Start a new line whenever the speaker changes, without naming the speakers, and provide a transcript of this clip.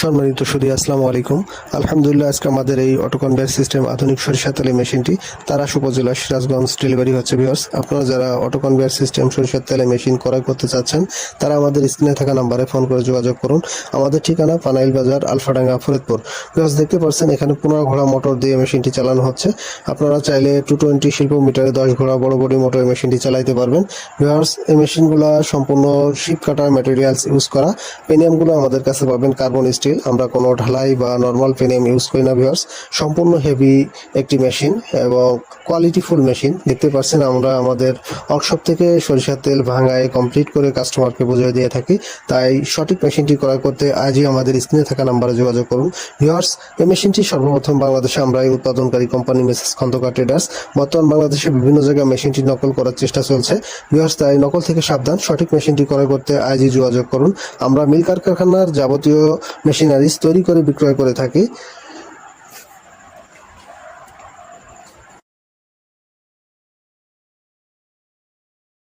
সম্মানিত সুদী, আসসালামু আলাইকুম। আলহামদুলিল্লাহ, আজকে আমাদের এই অটো কনভেয়ার সিস্টেম আধুনিক সরিষা তেলে মেশিনটি তারাস উপজেলা সিরাজগঞ্জ ডেলিভারি হচ্ছে, ভিউয়ার্স। আপনারা যারা অটো কনভেয়ার সিস্টেম সরিষার তেলে মেশিন ক্রয় করতে চাচ্ছেন, তারা আমাদের স্ক্রিনে থাকা নাম্বারে ফোন করে যোগাযোগ করুন। আমাদের ঠিকানা পানাইল বাজার, আলফাডাঙ্গা, ফরিদপুর। ভিউয়ার্স, দেখতে পাচ্ছেন এখানে পনেরো ঘোড়া মোটর দিয়ে মেশিনটি চালানো হচ্ছে। আপনারা চাইলে টু টোয়েন্টি শিল্প মিটারে দশ ঘোড়া বড় বড় মোটর মেশিনটি চালাইতে পারবেন। ভিউয়ার্স, এই মেশিনগুলো সম্পূর্ণ শিপ কাটার ম্যাটেরিয়ালস ইউজ করা। পেনিয়ামগুলো আমাদের কাছে পাবেন কার্বন স্টিল আমরা কোনো ঢালাই বা নর্মাল পেনিয়াম ইউজ করি না ভিউয়ার্স সম্পূর্ণ হেভি একটি মেশিন এবং কোয়ালিটিফুল মেশিন দেখতে পাচ্ছেন আমরা আমাদের ওয়ার্কশপ থেকে সরিষার তেল ভাঙায় কমপ্লিট করে কাস্টমারকে বুঝিয়ে দিয়ে থাকি। তাই সঠিক মেশিনটি ক্রয় করতে আজই আমাদের স্ক্রিনে থাকা নাম্বারে যোগাযোগ করুন। ভিউয়ার্স এই মেশিনটি সর্বপ্রথম বাংলাদেশে আমরা এই উৎপাদনকারী কোম্পানি মেসেস খন্দকার ট্রেডার্স বর্তমান বাংলাদেশে বিভিন্ন জায়গায় মেশিনটি নকল করার চেষ্টা চলছে। ভিউয়ার্স তাই নকল থেকে সাবধান। সঠিক মেশিনটি ক্রয় করতে আজই যোগাযোগ করুন। আমরা মিল কারখানার যাবতীয় মেশিনারিজ তৈরি করে বিক্রয় করে থাকি।